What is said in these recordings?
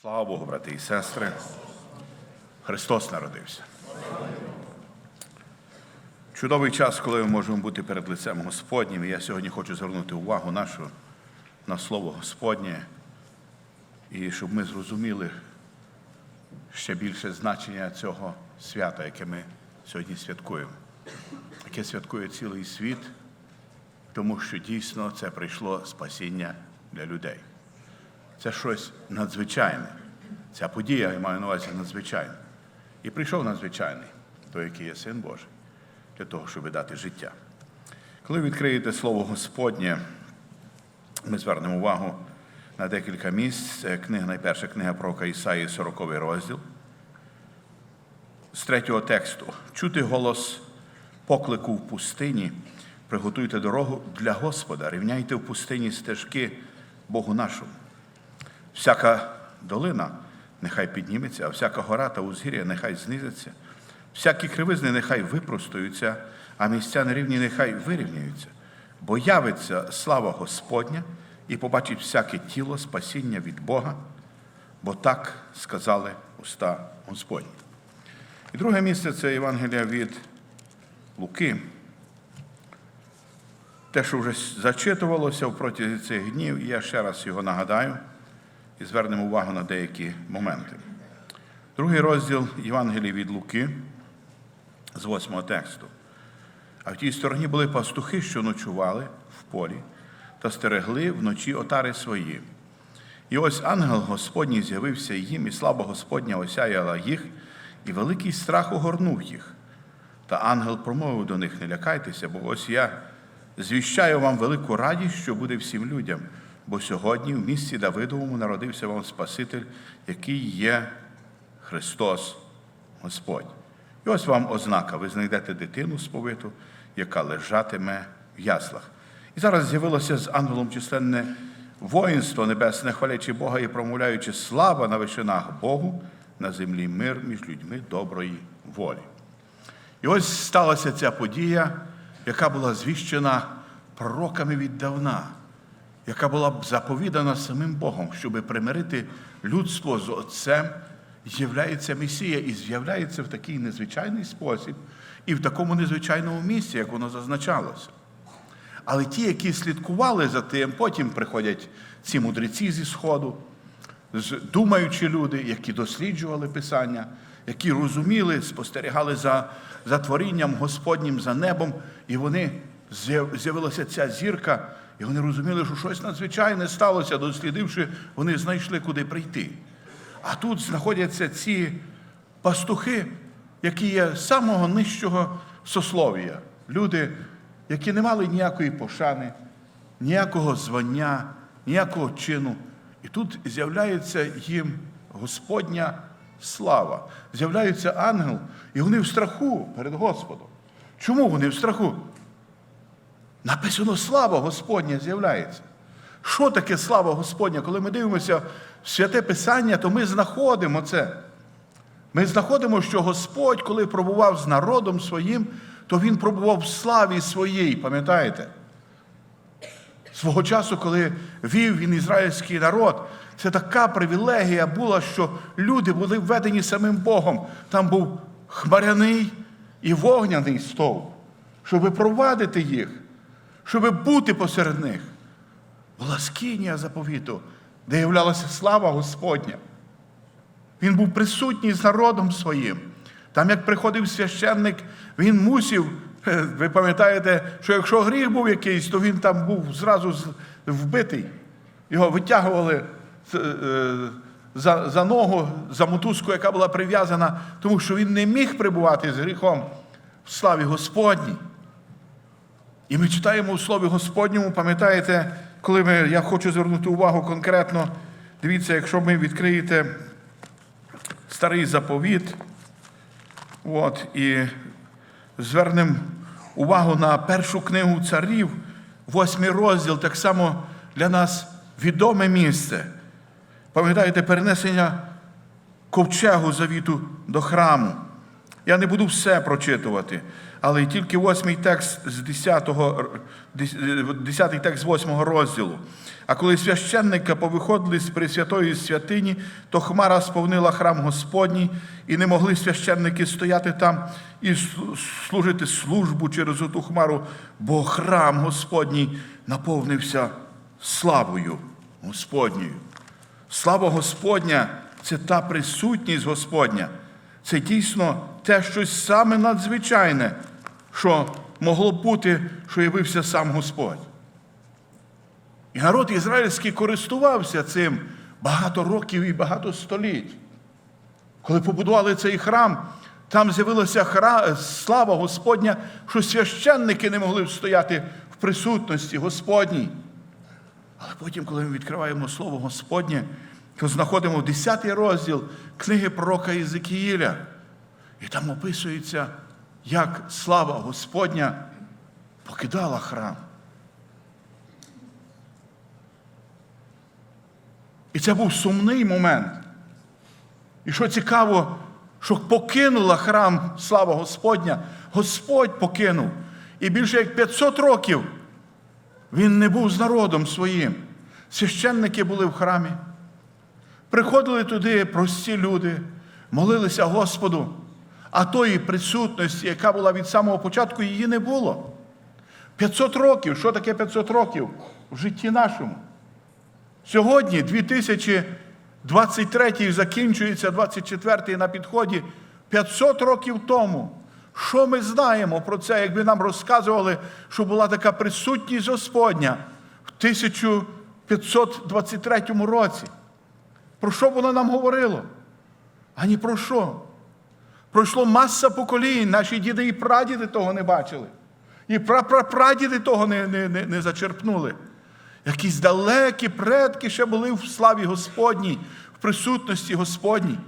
Слава Богу, брати і сестри. Христос народився. Чудовий час, коли ми можемо бути перед лицем Господнім. І я сьогодні хочу звернути увагу нашу на Слово Господнє, і щоб ми зрозуміли ще більше значення цього свята, яке ми сьогодні святкуємо, яке святкує цілий світ, тому що дійсно це прийшло спасіння для людей. Це щось надзвичайне. Ця подія, я маю на увазі надзвичайна. І прийшов надзвичайний, той, який є син Божий, для того, щоб дати життя. Коли відкриєте Слово Господнє, ми звернемо увагу на декілька місць. Книга, найперша книга пророка Ісаї, 40 розділ. З третього тексту. Чути голос поклику в пустині, приготуйте дорогу для Господа, рівняйте в пустині стежки Богу нашому. Всяка долина нехай підніметься, а всяка гора та узгір'я нехай знизиться, всякі кривизни нехай випростуються, а місця нерівні нехай вирівняються, бо явиться слава Господня і побачить всяке тіло спасіння від Бога, бо так сказали уста Господні. І друге місце це Євангелія від Луки. Те, що вже зачитувалося впротязі цих днів, я ще раз його нагадаю і звернемо увагу на деякі моменти. Другий розділ Євангелії від Луки з восьмого тексту. А в тій стороні були пастухи, що ночували в полі та стерегли вночі отари свої. І ось ангел Господній з'явився їм, і слава Господня осяяла їх, і великий страх огорнув їх. Та ангел промовив до них: не лякайтеся, бо ось я звіщаю вам велику радість, що буде всім людям, бо сьогодні в місті Давидовому народився вам Спаситель, який є Христос Господь. І ось вам ознака: ви знайдете дитину сповиту, яка лежатиме в яслах. І зараз з'явилося з ангелом численне воїнство небесне, хвалячи Бога і промовляючи слава на вишинах Богу, на землі мир між людьми доброї волі. І ось сталася ця подія, яка була звіщена пророками віддавна, яка була б заповідана самим Богом, щоб примирити людство з Отцем, з'являється Месія і з'являється в такий незвичайний спосіб і в такому незвичайному місці, як воно зазначалося. Але ті, які слідкували за тим, потім приходять ці мудреці зі Сходу, думаючі люди, які досліджували Писання, які розуміли, спостерігали за, за творінням Господнім, за небом, і вони з'явилася ця зірка, і вони розуміли, що щось надзвичайне сталося, дослідивши, вони знайшли, куди прийти. А тут знаходяться ці пастухи, які є самого нижчого сослов'я. Люди, які не мали ніякої пошани, ніякого звання, ніякого чину. І тут з'являється їм Господня слава. З'являється ангел, і вони в страху перед Господом. Чому вони в страху? Написано, слава Господня з'являється. Що таке слава Господня? Коли ми дивимося в святе Писання, то ми знаходимо це. Ми знаходимо, що Господь, коли пробував з народом своїм, то Він пробував в славі своїй, пам'ятаєте? Свого часу, коли вів він ізраїльський народ, це така привілегія була, що люди були введені самим Богом. Там був хмаряний і вогняний стовп, щоб провадити їх, щоб бути посеред них. Була скинія заповіту, де являлася слава Господня. Він був присутній з народом своїм. Там, як приходив священник, він мусив, е, ви пам'ятаєте, що якщо гріх був якийсь, то він там був зразу вбитий. Його витягували е, за, за ногу, за мотузку, яка була прив'язана, тому що він не міг прибувати з гріхом в славі Господній. І ми читаємо у Слові Господньому, пам'ятаєте, коли ми, я хочу звернути увагу конкретно, дивіться, якщо ми відкриєте старий заповіт, от, і звернемо увагу на першу книгу царів, восьмий розділ, так само для нас відоме місце. Пам'ятаєте, перенесення ковчегу завіту до храму. Я не буду все прочитувати, але тільки восьмий текст з 10, 10 текст з 8 розділу. А коли священника повиходили з Пресвятої святині, то хмара сповнила храм Господній, і не могли священники стояти там і служити службу через ту хмару, бо храм Господній наповнився славою Господньою. Слава Господня це та присутність Господня. Це дійсно те щось саме надзвичайне, що могло бути, що явився сам Господь. І народ ізраїльський користувався цим багато років і багато століть. Коли побудували цей храм, там з'явилася хра... слава Господня, що священники не могли стояти в присутності Господній. Але потім, коли ми відкриваємо Слово Господнє, то знаходимо 10 розділ книги пророка Єзекіїля. І там описується, як слава Господня покидала храм. І це був сумний момент. І що цікаво, що покинула храм слава Господня, Господь покинув. І більше як 500 років він не був з народом своїм. Священники були в храмі. Приходили туди прості люди, молилися Господу, а тої присутності, яка була від самого початку, її не було. 500 років. Що таке 500 років в житті нашому? Сьогодні, 2023 закінчується 24 на підході, 500 років тому. Що ми знаємо про це, якби нам розказували, що була така присутність Господня в 1523 році? Про що воно нам говорило? Ані про що? Пройшло маса поколінь, наші діди і прадіди того не бачили. І прапрапрадіди того не, не, не, не зачерпнули. Якісь далекі предки ще були в славі Господній, в присутності Господній.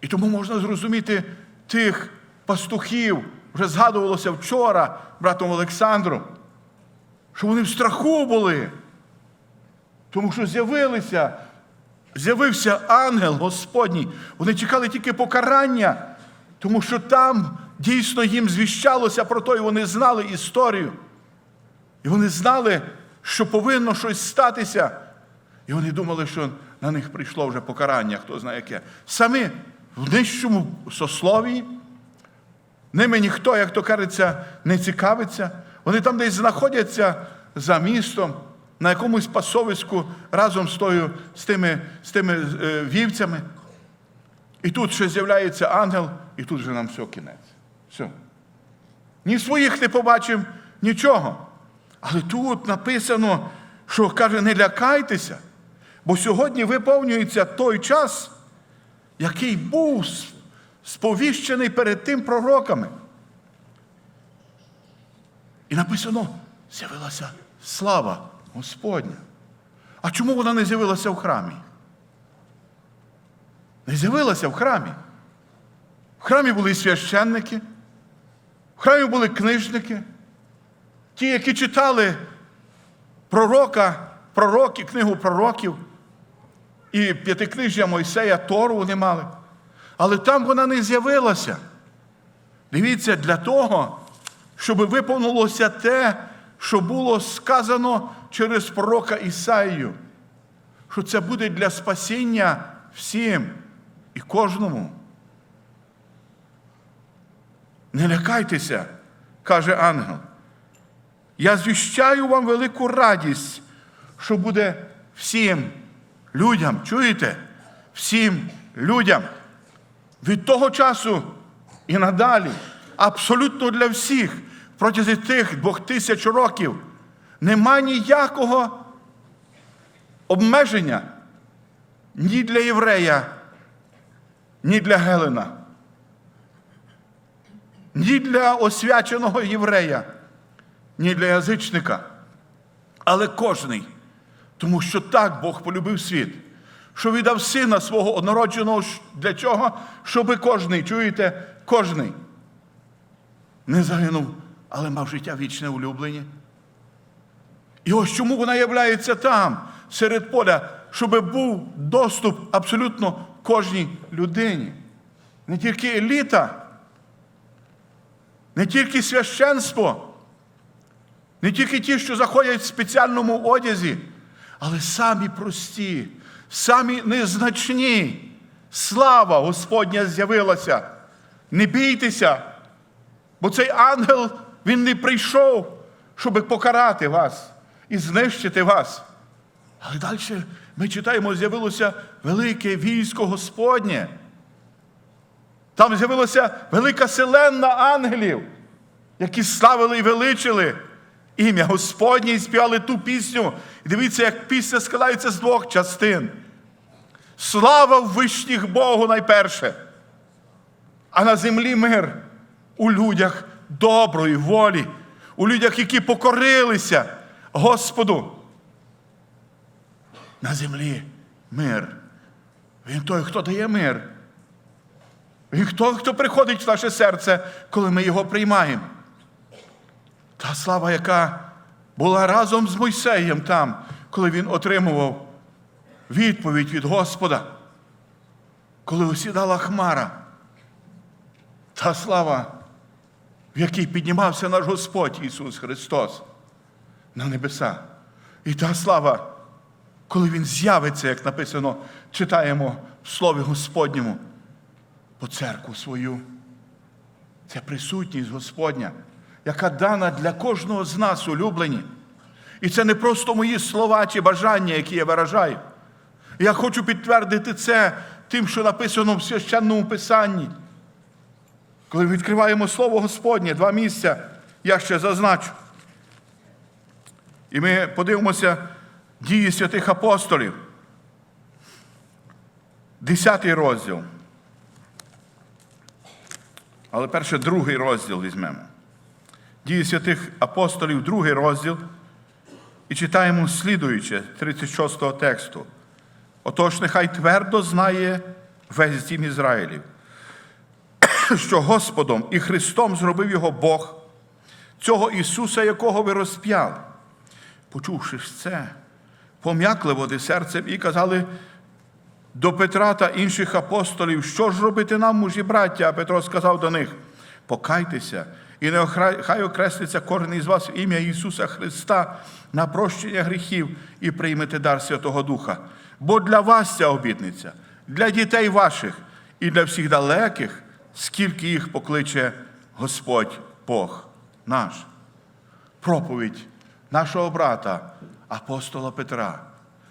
І тому можна зрозуміти тих пастухів, вже згадувалося вчора братом Олександром, що вони в страху були. Тому що з'явилися, з'явився ангел Господній. Вони чекали тільки покарання, тому що там дійсно їм звіщалося про то, і вони знали історію. І вони знали, що повинно щось статися. І вони думали, що на них прийшло вже покарання, хто знає яке. Самі в нижчому сословії, ними ніхто, як то кажеться, не цікавиться. Вони там десь знаходяться за містом, на якомусь пасовиську разом з тою, з тими, з тими е, вівцями. І тут ще з'являється ангел, і тут вже нам все кінець. Все. Ні своїх не побачив, нічого. Але тут написано, що каже, не лякайтеся, бо сьогодні виповнюється той час, який був сповіщений перед тим пророками. І написано, з'явилася слава Господня. А чому вона не з'явилася в храмі? Не з'явилася в храмі. В храмі були священники, в храмі були книжники, ті, які читали пророка, пророки, книгу пророків і п'ятикнижжя Мойсея Тору вони мали. Але там вона не з'явилася. Дивіться, для того, щоб виповнилося те, що було сказано через пророка Ісаїю, що це буде для спасіння всім і кожному. Не лякайтеся, каже ангел. Я звіщаю вам велику радість, що буде всім людям. Чуєте? Всім людям. Від того часу і надалі, абсолютно для всіх, протягом тих двох тисяч років, нема ніякого обмеження ні для єврея, ні для Гелена, ні для освяченого єврея, ні для язичника. Але кожний, тому що так Бог полюбив світ, що віддав сина свого однородженого для чого? Щоби кожний, чуєте, кожний не загинув, але мав життя вічне улюблення. І ось чому вона являється там, серед поля, щоб був доступ абсолютно кожній людині. не тільки еліта, не тільки священство, не тільки ті, що заходять в спеціальному одязі, але самі прості, самі незначні. Слава Господня з'явилася. Не бійтеся, бо цей ангел він не прийшов, щоб покарати вас і знищити вас. Але далі ми читаємо, з'явилося велике військо Господнє. Там з'явилася велика селенна ангелів, які славили і величили ім'я Господнє і співали ту пісню. І дивіться, як пісня складається з двох частин. Слава в вишніх Богу найперше, а на землі мир у людях доброї волі, у людях, які покорилися Господу. На землі мир. Він той, хто дає мир. Він той, хто приходить в наше серце, коли ми його приймаємо. Та слава, яка була разом з Мойсеєм там, коли він отримував відповідь від Господа, коли осідала хмара. Та слава, в якій піднімався наш Господь Ісус Христос на небеса. І та слава, коли Він з'явиться, як написано, читаємо в Слові Господньому, по церкву свою. Це присутність Господня, яка дана для кожного з нас улюблені. І це не просто мої слова чи бажання, які я виражаю. Я хочу підтвердити це тим, що написано в священному Писанні. Коли відкриваємо Слово Господнє, два місця я ще зазначу. І ми подивимося дії святих апостолів. Десятий розділ. Але перше другий розділ візьмемо. Дії святих апостолів, другий розділ. І читаємо слідуюче 36-го тексту. Отож, нехай твердо знає весь дім Ізраїлів, що Господом і Христом зробив його Бог, цього Ісуса, якого ви розп'яли. Почувши це, пом'якли води серцем і казали до Петра та інших апостолів, що ж робити нам, мужі браття? А Петро сказав до них: покайтеся, і не хай окреслиться кожен із вас в ім'я Ісуса Христа на прощення гріхів і приймете дар Святого Духа. Бо для вас ця обітниця, для дітей ваших і для всіх далеких, скільки їх покличе Господь Бог наш. Проповідь нашого брата, апостола Петра.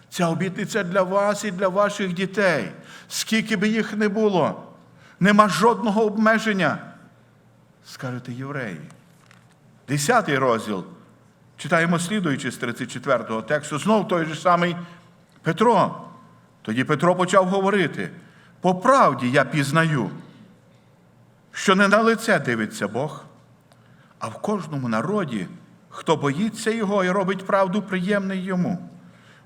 Ця обітниця для вас і для ваших дітей. Скільки би їх не було, нема жодного обмеження. Скажете євреї. Десятий розділ. Читаємо слідуючи з 34-го тексту. Знов той же самий Петро. Тоді Петро почав говорити: по правді я пізнаю, що не на лице дивиться Бог, а в кожному народі, хто боїться Його і робить правду приємною йому.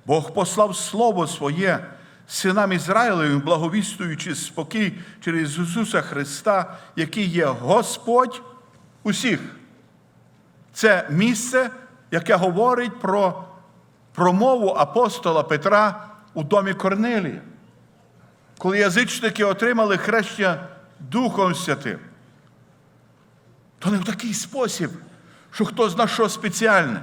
Бог послав Слово Своє синам Ізраїлевим, благовістуючи спокій через Ісуса Христа, який є Господь усіх. Це місце, яке говорить про промову апостола Петра у домі Корнелія, коли язичники отримали хрещення Духом Святим. То не в такий спосіб, що хто зна що спеціальне.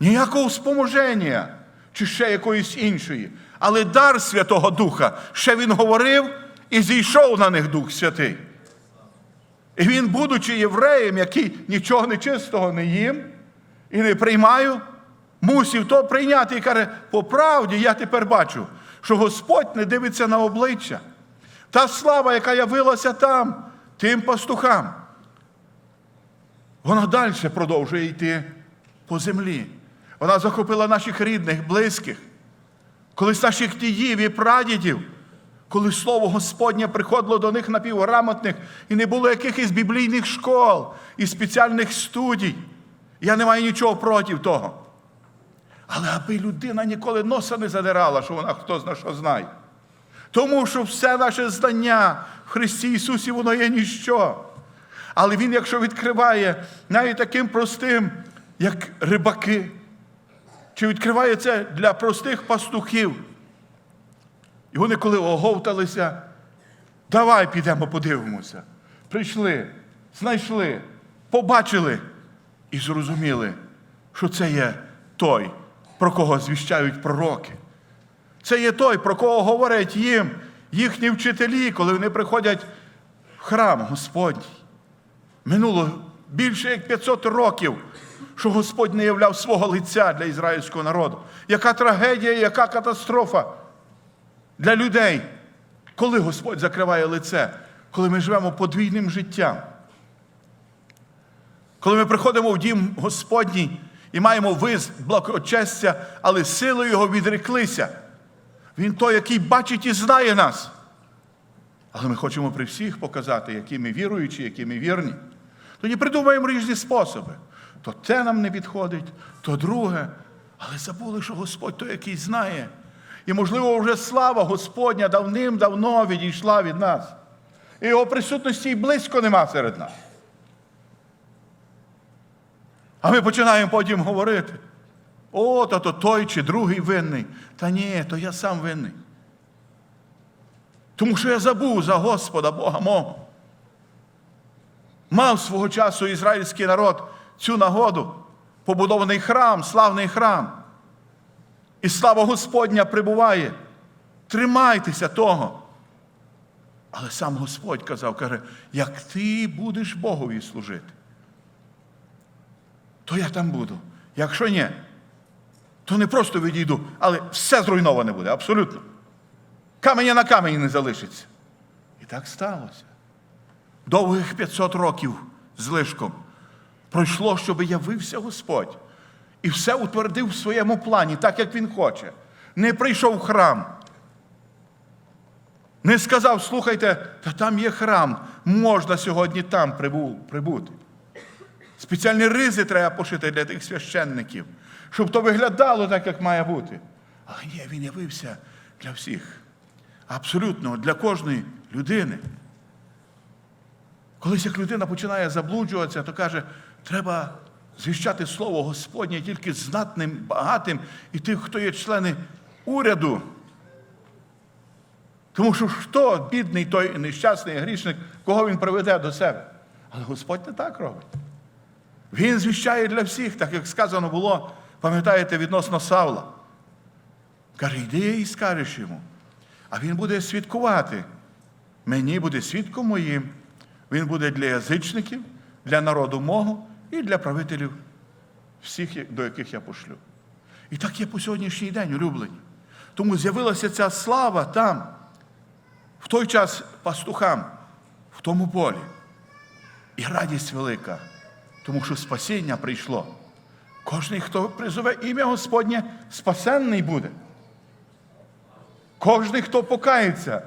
Ніякого споможення чи ще якоїсь іншої. Але дар Святого Духа ще він говорив і зійшов на них Дух Святий. І він, будучи євреєм, який нічого нечистого не їм і не приймаю, мусив то прийняти і каже, по правді я тепер бачу, що Господь не дивиться на обличчя. Та слава, яка явилася там, тим пастухам, вона далі продовжує йти по землі. Вона захопила наших рідних, близьких, колись наших діїв і прадідів, коли слово Господнє приходило до них напівграмотних і не було якихось біблійних школ і спеціальних студій. Я не маю нічого проти того. Але аби людина ніколи носа не задирала, що вона хто зна що знає. Тому що все наше знання в Христі Ісусі, воно є ніщо. Але Він, якщо відкриває навіть таким простим, як рибаки, чи відкриває це для простих пастухів. І вони, коли оговталися, Давай підемо подивимося. Прийшли, знайшли, побачили і зрозуміли, що це є той, про кого звіщають пророки. Це є той, про кого говорять їм їхні вчителі, коли вони приходять в храм Господній. Минуло більше як 500 років, що Господь не являв свого лиця для ізраїльського народу. Яка трагедія, яка катастрофа для людей, коли Господь закриває лице, коли ми живемо подвійним життям. Коли ми приходимо в дім Господній і маємо виз благочестя, але силою Його відреклися. Він той, який бачить і знає нас. Але ми хочемо при всіх показати, які ми віруючі, які ми вірні. Тоді придумаємо різні способи. То те нам не підходить, то друге. Але забули, що Господь той, який знає. І, можливо, вже слава Господня давним-давно відійшла від нас. І його присутності і близько нема серед нас. А ми починаємо потім говорити. О, то, то той чи другий винний. Та ні, то я сам винний. Тому що я забув за Господа Бога мого. Мав свого часу ізраїльський народ цю нагоду, побудований храм, славний храм. І слава Господня прибуває. Тримайтеся того. Але сам Господь казав, каже, як ти будеш Богові служити, то я там буду. Якщо ні, то не просто відійду, але все зруйноване буде, абсолютно. Каменя на камені не залишиться. І так сталося. Довгих 500 років з лишком пройшло, щоб явився Господь. І все утвердив в своєму плані, так як він хоче. Не прийшов в храм. Не сказав, слухайте, та там є храм, можна сьогодні там прибути. Спеціальні ризи треба пошити для тих священників, щоб то виглядало так, як має бути. Але ні, він явився для всіх. Абсолютно, для кожної людини. Колись як людина починає заблуджуватися, то каже, треба звіщати слово Господнє тільки знатним, багатим і тих, хто є члени уряду. Тому що хто бідний той нещасний грішник, кого він приведе до себе? Але Господь не так робить. Він звіщає для всіх, так як сказано було, пам'ятаєте, відносно Савла. Каже, йди і скажеш йому. А він буде свідкувати. Мені буде свідком моїм. Він буде для язичників, для народу мого і для правителів всіх, до яких я пошлю. І так є по сьогоднішній день, улюблені. Тому з'явилася ця слава там, в той час пастухам, в тому полі. І радість велика, тому що спасіння прийшло. Кожний, хто призове ім'я Господнє, спасенний буде. Кожний, хто покається,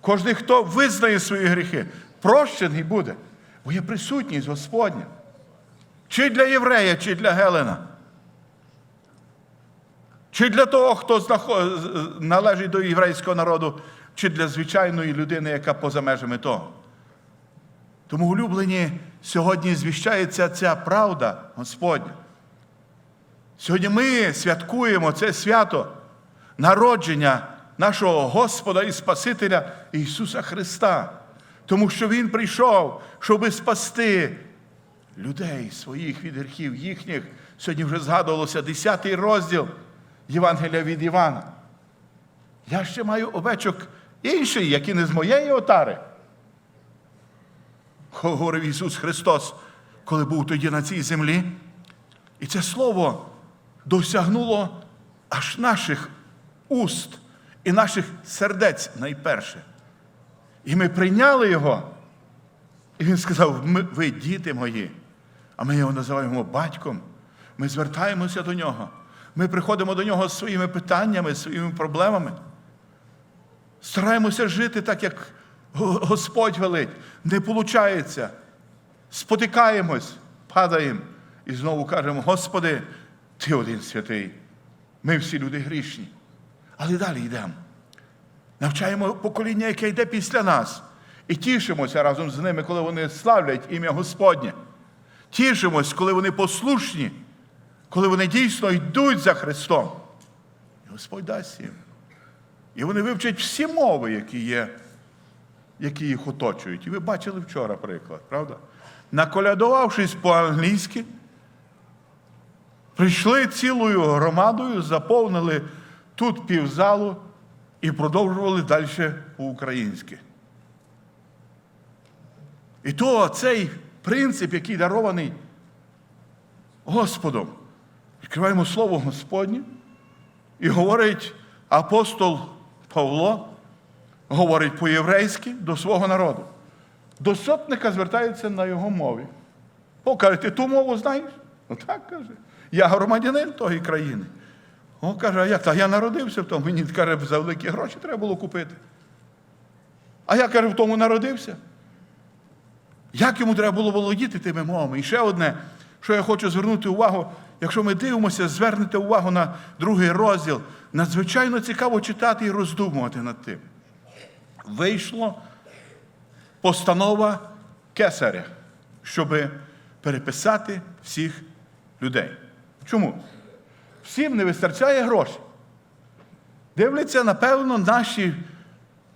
кожний, хто визнає свої гріхи, прощений буде, бо є присутність Господня. Чи для єврея, чи для Гелена. Чи для того, хто належить до єврейського народу, чи для звичайної людини, яка поза межами того. Тому, улюблені, сьогодні звіщається ця правда Господня. Сьогодні ми святкуємо це свято народження нашого Господа і Спасителя Ісуса Христа, тому що Він прийшов, щоби спасти людей своїх від гріхів їхніх. Сьогодні вже згадувалося 10 розділ Євангелія від Івана. Я ще маю овечок інший, які не з моєї отари. Говорив Ісус Христос, коли був тоді на цій землі. І це слово досягнуло аж наших уст і наших сердець найперше. І ми прийняли його. І він сказав: «Ми- ви діти мої, а ми його називаємо батьком. Ми звертаємося до нього. Ми приходимо до нього з своїми питаннями, з своїми проблемами. Стараємося жити так, як Господь велить. Не виходить. Спотикаємось, падаємо і знову кажемо: Господи, Ти один святий. Ми всі люди грішні. Але далі йдемо. Навчаємо покоління, яке йде після нас. І тішимося разом з ними, коли вони славлять ім'я Господнє. Тішимось, коли вони послушні, коли вони дійсно йдуть за Христом. І Господь дасть їм. І вони вивчать всі мови, які є які їх оточують. І ви бачили вчора приклад, правда? Наколядувавшись по-англійськи, прийшли цілою громадою, заповнили тут півзалу і продовжували далі по-українськи. І то цей принцип, який дарований Господом, відкриваємо Слово Господнє, і говорить апостол Павло, говорить по-єврейськи до свого народу. До сотника звертається на його мові. О, каже, ти ту мову знаєш? Ну так каже. Я громадянин тої країни. О, каже, а як? Та я народився в тому. Мені каже, за великі гроші треба було купити. А я каже, в тому народився. Як йому треба було володіти тими мовами? І ще одне, що я хочу звернути увагу, якщо ми дивимося, звернете увагу на другий розділ, надзвичайно цікаво читати і роздумувати над тим. Вийшло постанова кесаря, щоб переписати всіх людей. Чому? Всім не вистачає грошей. Дивляться, напевно, наші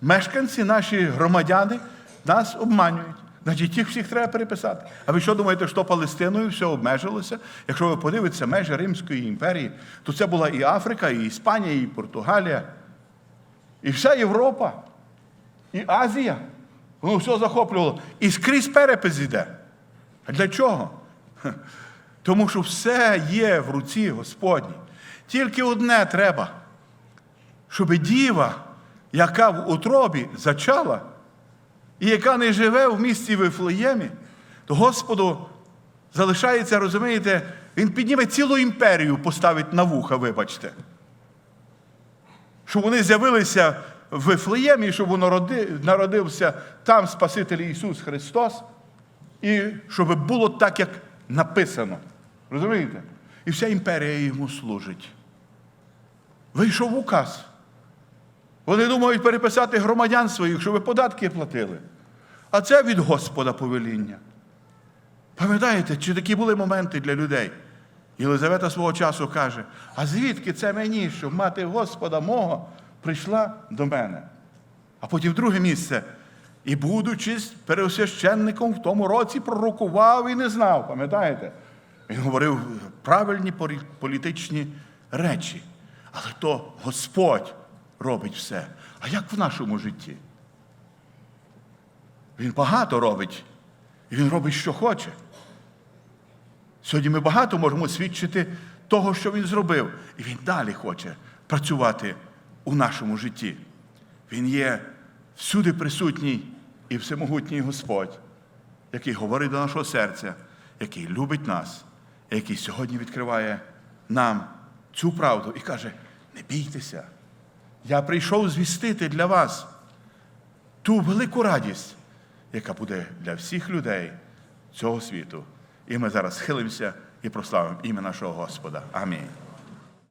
мешканці, наші громадяни нас обманюють. Значить, їх всіх треба переписати. А ви що думаєте, що Палестиною все обмежилося? Якщо ви подивитеся межі Римської імперії, то це була і Африка, і Іспанія, і Португалія, і вся Європа, і Азія. Воно все захоплювало. І скрізь перепис йде. А для чого? Тому що все є в руці Господній. Тільки одне треба, щоб діва, яка в утробі зачала, і яка не живе в місті Вифлеємі, то Господу залишається, розумієте, Він підніме цілу імперію, поставить на вуха, вибачте. Щоб вони з'явилися в Вифлеємі, щоб народи- народився там Спаситель Ісус Христос, і щоб було так, як написано. Розумієте? І вся імперія йому служить. Вийшов указ. Вони думають переписати громадян своїх, щоб податки платили. А це від Господа повеління. Пам'ятаєте, чи такі були моменти для людей? Єлизавета свого часу каже: а звідки це мені, щоб мати Господа мого прийшла до мене? А потім друге місце. І, будучи пересвященником в тому році, пророкував і не знав, пам'ятаєте? Він говорив правильні політичні речі. Але то Господь робить все. А як в нашому житті? Він багато робить, і він робить, що хоче. Сьогодні ми багато можемо свідчити того, що він зробив. І він далі хоче працювати у нашому житті. Він є всюди присутній і всемогутній Господь, який говорить до нашого серця, який любить нас, який сьогодні відкриває нам цю правду і каже: не бійтеся, я прийшов звістити для вас ту велику радість, яка буде для всіх людей цього світу. І ми зараз схилимося і прославимо ім'я нашого Господа. Амінь.